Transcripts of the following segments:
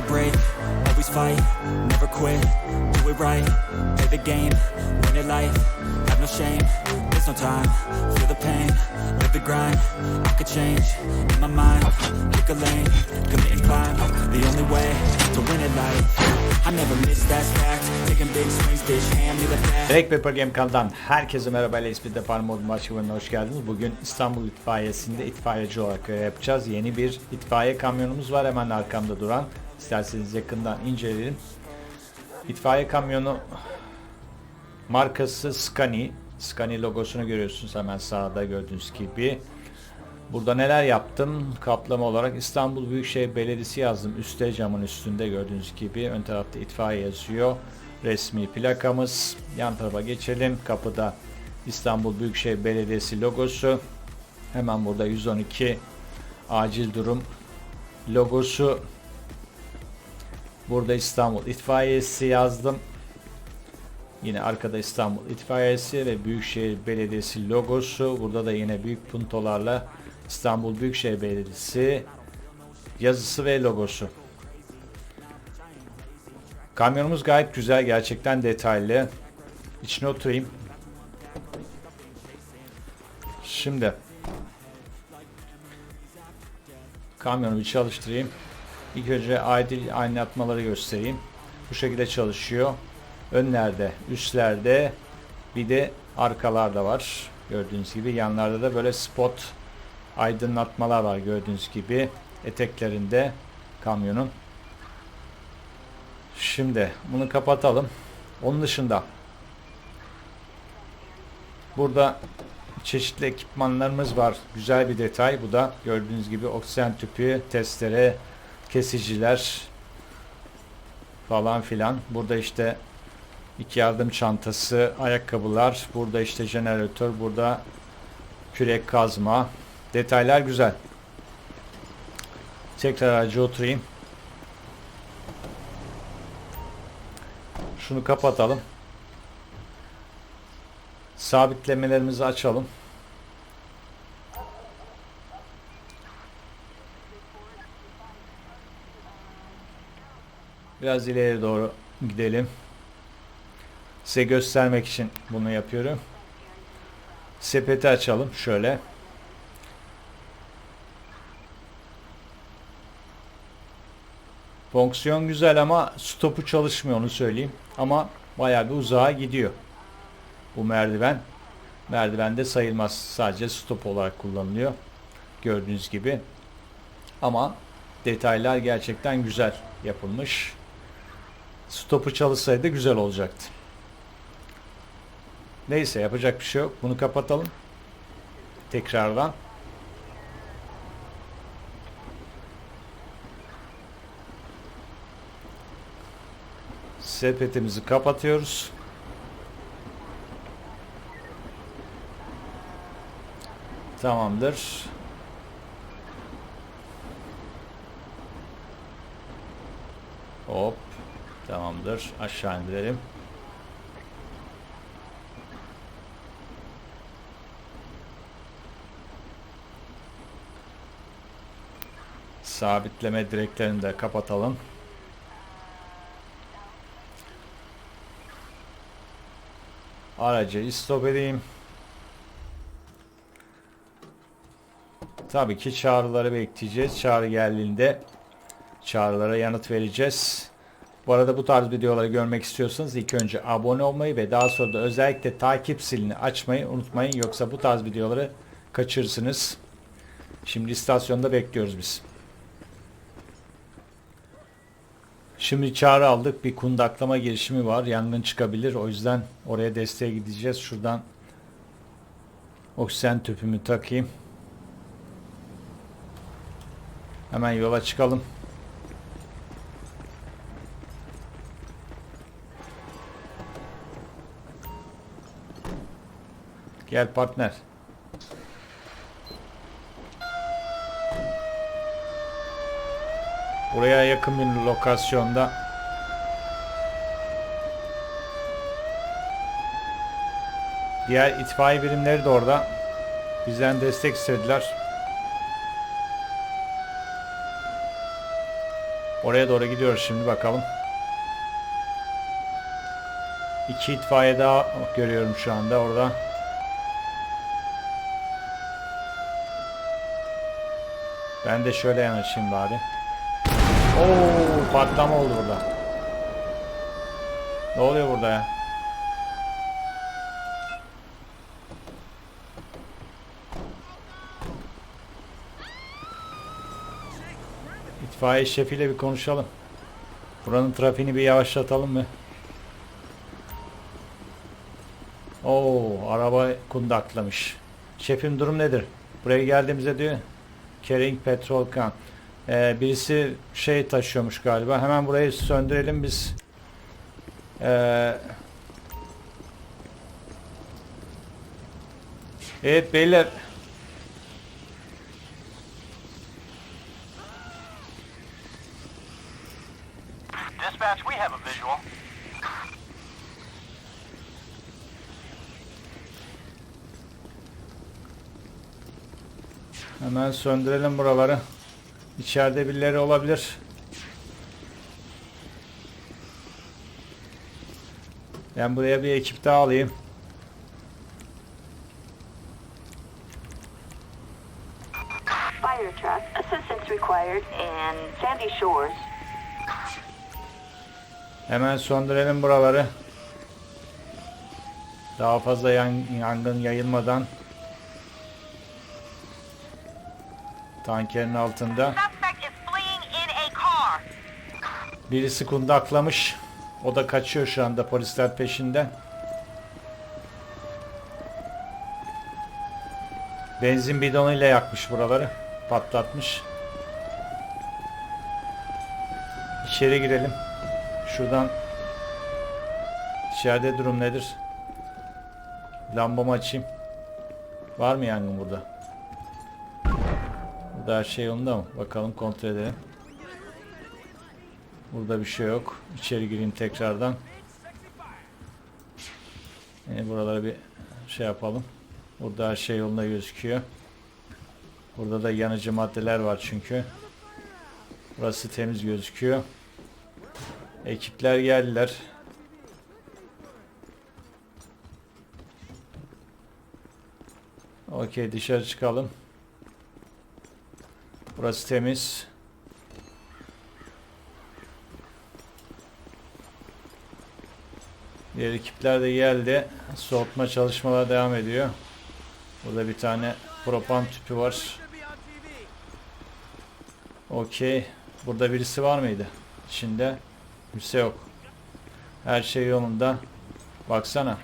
never break, always fight, never quit, do it right, play the game, win it life, have no shame, there's no time, feel the pain, live the grind, I could change, in my mind, pick a lane, commit and climb, the only way to win it life, I never miss that fact, taking big swings, bitch, hand me the bat. Direkt Paper Game kanalından herkese merhaba. İle ismi de Parmod Maçıvırı'na hoş geldiniz. Bugün İstanbul İtfaiyesi'nde itfaiyeci olarak görev yapacağız. Yeni bir itfaiye kamyonumuz var. Hemen arkamda duran. İsterseniz yakından inceleyelim. İtfaiye kamyonu markası Scani. Scani logosunu görüyorsunuz hemen sağda gördüğünüz gibi. Burada neler yaptım? Kaplama olarak İstanbul Büyükşehir Belediyesi yazdım. Üste camın üstünde gördüğünüz gibi. Ön tarafta itfaiye yazıyor. Resmi plakamız. Yan tarafa geçelim. Kapıda İstanbul Büyükşehir Belediyesi logosu. Hemen burada 112 acil durum logosu. Burada İstanbul İtfaiyesi yazdım. Yine arkada İstanbul İtfaiyesi ve Büyükşehir Belediyesi logosu. Burada da yine büyük puntolarla İstanbul Büyükşehir Belediyesi yazısı ve logosu. Kamyonumuz gayet güzel, gerçekten detaylı. İçine oturayım. Şimdi kamyonu bir çalıştırayım. İlk önce aydil aydınlatmaları göstereyim. Bu şekilde çalışıyor. Önlerde, üstlerde bir de arkalarda var. Gördüğünüz gibi yanlarda da böyle spot aydınlatmalar var gördüğünüz gibi eteklerinde kamyonun. Şimdi bunu kapatalım. Onun dışında burada çeşitli ekipmanlarımız var. Güzel bir detay. Bu da gördüğünüz gibi oksijen tüpü, testere, kesiciler falan filan. Burada işte iki yardım çantası, ayakkabılar. Burada işte jeneratör, burada kürek kazma. Detaylar güzel. Tekrar araca oturayım. Şunu kapatalım. Sabitlemelerimizi açalım. Biraz ileri doğru gidelim. Size göstermek için bunu yapıyorum. Sepeti açalım şöyle. Fonksiyon güzel ama stopu çalışmıyor onu söyleyeyim. Ama bayağı bir uzağa gidiyor. Bu merdiven. Merdivende sayılmaz. Sadece stop olarak kullanılıyor. Gördüğünüz gibi. Ama detaylar gerçekten güzel yapılmış. Stopu çalışsaydı güzel olacaktı. Neyse yapacak bir şey yok. Bunu kapatalım. Tekrardan. Sepetimizi kapatıyoruz. Tamamdır. Hop. Tamamdır. Aşağı indirelim. Sabitleme direklerini de kapatalım. Aracı stop edeyim. Tabii ki çağrıları bekleyeceğiz. Çağrı geldiğinde çağrılara yanıt vereceğiz. Bu arada bu tarz videoları görmek istiyorsanız ilk önce abone olmayı ve daha sonra da özellikle takip zilini açmayı unutmayın. Yoksa bu tarz videoları kaçırırsınız. Şimdi istasyonda bekliyoruz biz. Şimdi çağrı aldık. Bir kundaklama girişimi var. Yangın çıkabilir. O yüzden oraya desteğe gideceğiz. Şuradan oksijen tüpümü takayım. Hemen yola çıkalım. Gel partner. Buraya yakın bir lokasyonda Diğer itfaiye birimleri de orada. Bizden destek istediler. Oraya doğru gidiyoruz şimdi bakalım. İki itfaiye daha görüyorum şu anda orada. Ben de şöyle yanaşayım bari. Oo patlama oldu burada. Ne oluyor burada ya? İtfaiye şefiyle bir konuşalım. Buranın trafiğini bir yavaşlatalım mı? Oo, araba kundaklamış. Şefim durum nedir? Buraya geldiğimizde diyor carrying petrol can. Ee, birisi şey taşıyormuş galiba. Hemen burayı söndürelim biz. Ee, evet beyler. Dispatch, we have a visual. Hemen söndürelim buraları. İçeride birileri olabilir. Ben buraya bir ekip daha alayım. Fire truck, assistance required in Sandy Shores. Hemen söndürelim buraları. Daha fazla yan- yangın yayılmadan. Tankerin altında. Birisi kundaklamış. O da kaçıyor şu anda polisler peşinden. Benzin bidonuyla yakmış buraları. Patlatmış. İçeri girelim. Şuradan içeride durum nedir? Lambamı açayım. Var mı yangın burada? Burada her şey yolunda mı? Bakalım kontrol edelim. Burada bir şey yok. İçeri gireyim tekrardan. Yine buralara bir şey yapalım. Burada her şey yolunda gözüküyor. Burada da yanıcı maddeler var çünkü. Burası temiz gözüküyor. Ekipler geldiler. Okey dışarı çıkalım. Burası temiz. Diğer ekipler de geldi. Soğutma çalışmaları devam ediyor. Burada bir tane propan tüpü var. Okey. Burada birisi var mıydı? İçinde kimse yok. Her şey yolunda. Baksana.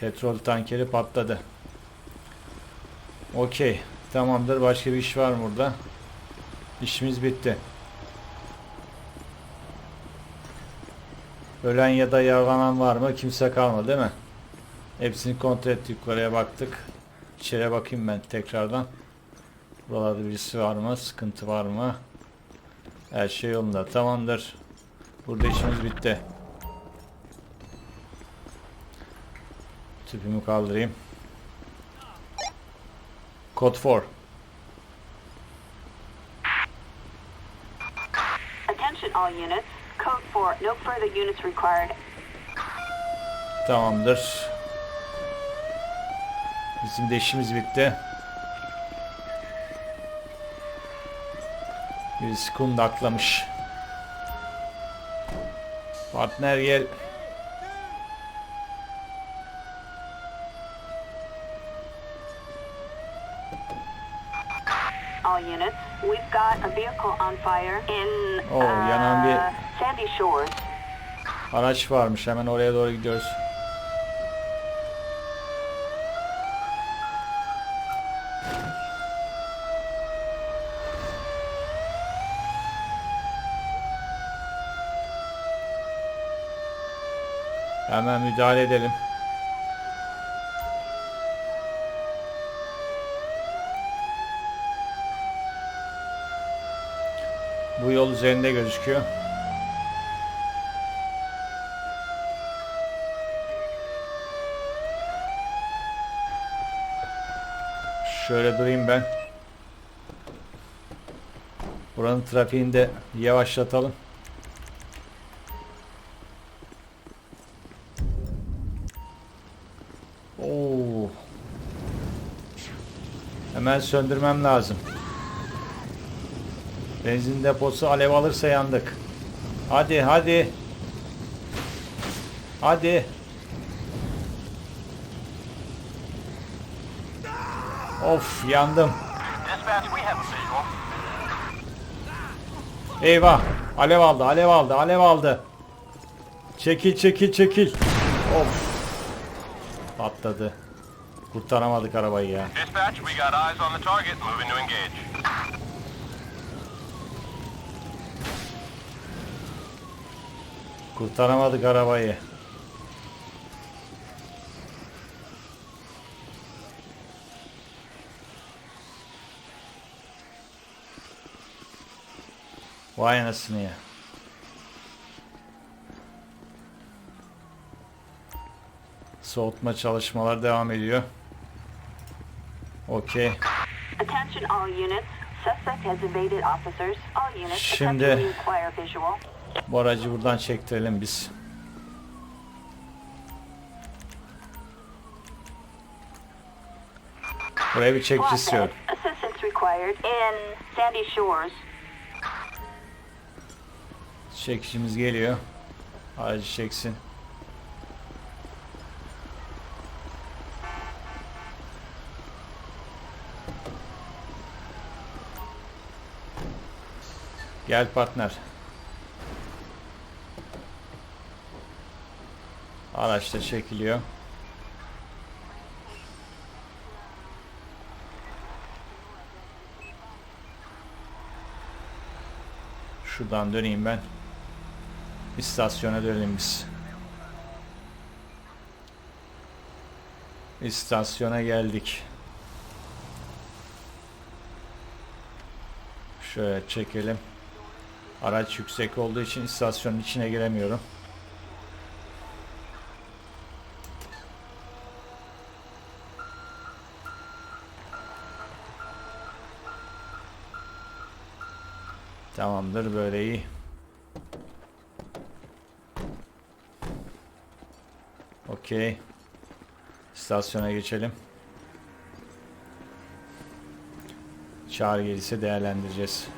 Petrol tankeri patladı. Okey. Tamamdır. Başka bir iş var mı burada? İşimiz bitti. Ölen ya da yaralanan var mı? Kimse kalmadı değil mi? Hepsini kontrol ettik. Yukarıya baktık. İçeriye bakayım ben tekrardan. Buralarda birisi var mı? Sıkıntı var mı? Her şey yolunda. Tamamdır. Burada işimiz bitti. Tüpümü kaldırayım. Kod 4. Attention all units. Code 4, no further units required. Tamamdır. Bizim de işimiz bitti. Birisi kundaklamış. Partner gel. All units, we've got a vehicle on fire in Oh, yanan bir- uh, Sandy Shores. Araç varmış. Hemen oraya doğru gidiyoruz. Hemen müdahale edelim. Yol üzerinde gözüküyor. Şöyle durayım ben. Buranın trafiğini de yavaşlatalım. Oo. Hemen söndürmem lazım. Benzin deposu alev alırsa yandık. Hadi hadi. Hadi. Of yandım. Eyvah. Alev aldı, alev aldı, alev aldı. Çekil, çekil, çekil. Of. Patladı. Kurtaramadık arabayı ya. Dispatch, we got eyes on the target. Moving to engage. Kurtaramadık arabayı. Vay anasını ya. Soğutma çalışmalar devam ediyor. Okey. Attention all units. Suspect has evaded officers. All units, Şimdi- Bu aracı buradan çektirelim biz. Buraya bir çekici istiyorum. Çekicimiz geliyor. Aracı çeksin. Gel partner. Araç çekiliyor. Şuradan döneyim ben. İstasyona dönelim biz. İstasyona geldik. Şöyle çekelim. Araç yüksek olduğu için istasyonun içine giremiyorum. Tamamdır böyle iyi. Okey. İstasyona geçelim. Çağrı gelirse değerlendireceğiz.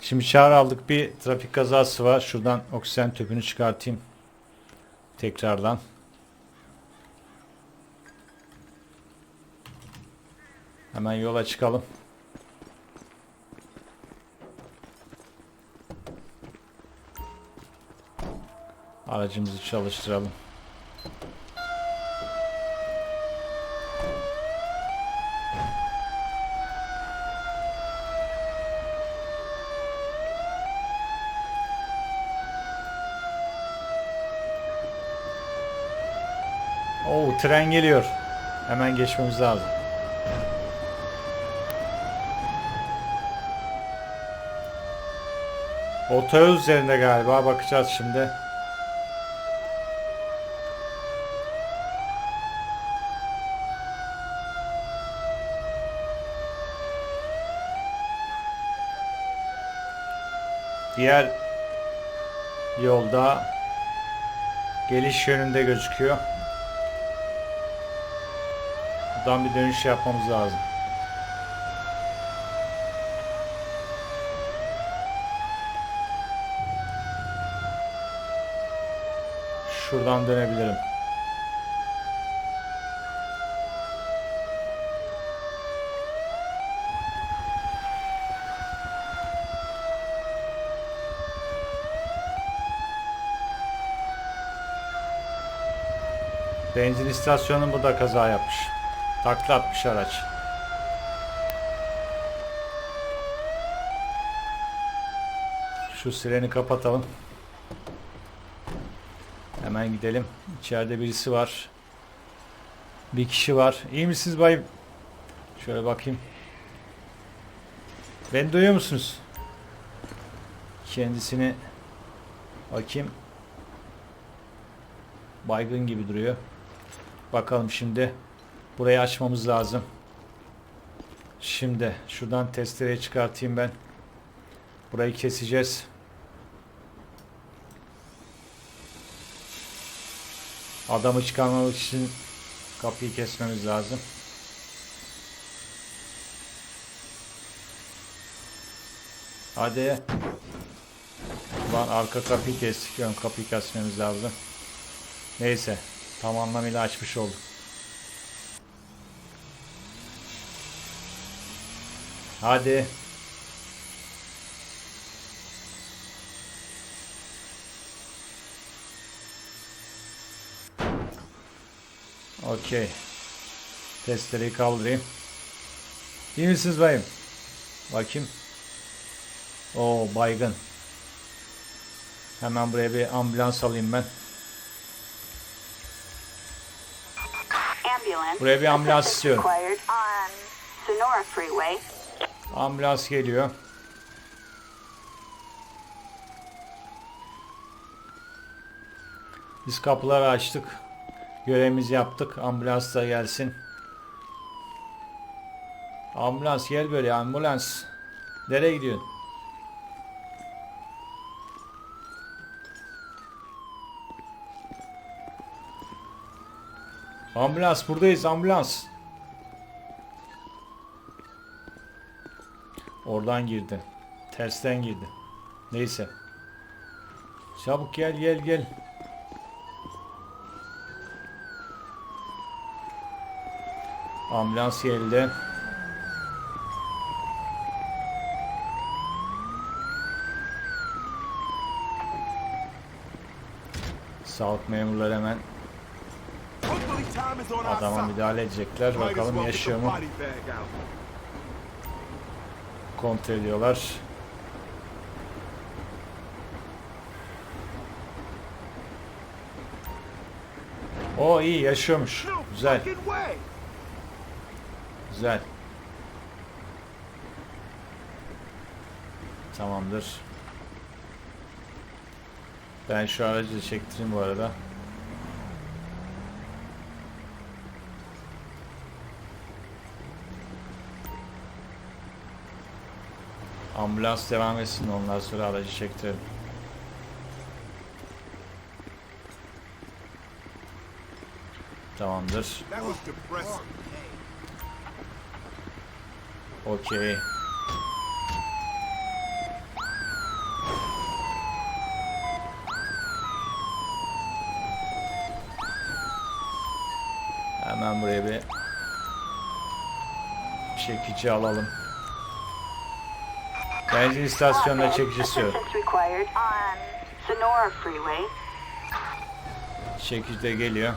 Şimdi çağrı aldık. Bir trafik kazası var. Şuradan oksijen tüpünü çıkartayım. Tekrardan. Hemen yola çıkalım. Aracımızı çalıştıralım. Oo tren geliyor. Hemen geçmemiz lazım. Otoyol üzerinde galiba bakacağız şimdi. Diğer yolda geliş yönünde gözüküyor. Buradan bir dönüş yapmamız lazım. Şuradan dönebilirim. Benzin istasyonunun bu da kaza yapmış. Takla atmış araç. Şu sireni kapatalım. Hemen gidelim. İçeride birisi var. Bir kişi var. İyi misiniz bayım? Şöyle bakayım. Beni duyuyor musunuz? Kendisini bakayım. Baygın gibi duruyor. Bakalım şimdi. Burayı açmamız lazım. Şimdi şuradan testereyi çıkartayım ben. Burayı keseceğiz. Adamı çıkarmamak için kapıyı kesmemiz lazım. Hadi. Ulan arka kapıyı kestik. Ön kapıyı kesmemiz lazım. Neyse. Tam anlamıyla açmış olduk. Hadi. Okey. Testereyi kaldırayım. İyi misiniz bayım? Bakayım. O baygın. Hemen buraya bir ambulans alayım ben. Buraya bir ambulans istiyorum. Ambulans geliyor. Biz kapıları açtık. Görevimizi yaptık. Ambulans da gelsin. Ambulans gel böyle ambulans. Nereye gidiyorsun? Ambulans buradayız ambulans. Oradan girdi. Tersten girdi. Neyse. Çabuk gel gel gel. Ambulans geldi. Sağlık memurları hemen adama müdahale edecekler. Bakalım yaşıyor mu? Kontrol ediyorlar. O iyi yaşıyormuş. Güzel. Güzel. Tamamdır. Ben şu aracı da çektireyim bu arada. Ambulans devam etsin ondan sonra aracı çektirelim. Tamamdır. Okey. Hemen buraya bir çekici alalım. Benzin istasyonuna çekici istiyorum. Assistance required on Sonora Freeway. Çekici de geliyor.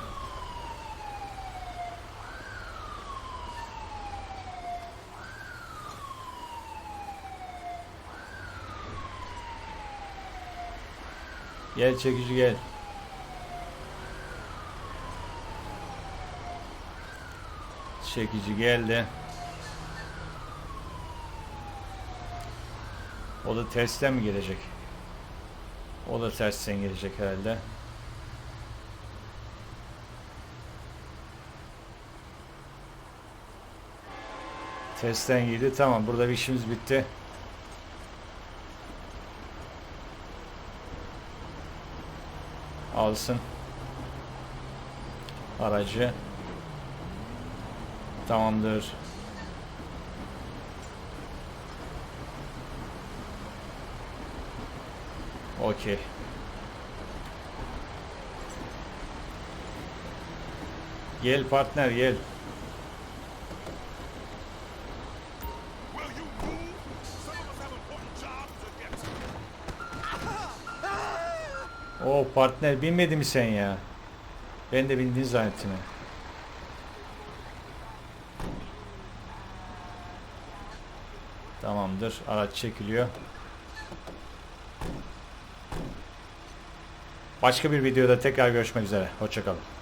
Gel çekici gel. Çekici geldi. O da tersten mi gelecek? O da tersten gelecek herhalde. Testten girdi. Tamam burada bir işimiz bitti. Alsın. Aracı. Tamamdır. Okey. Gel partner gel. O partner binmedi mi sen ya? Ben de bindin zannettim. Tamamdır. Araç çekiliyor. Başka bir videoda tekrar görüşmek üzere. Hoşçakalın.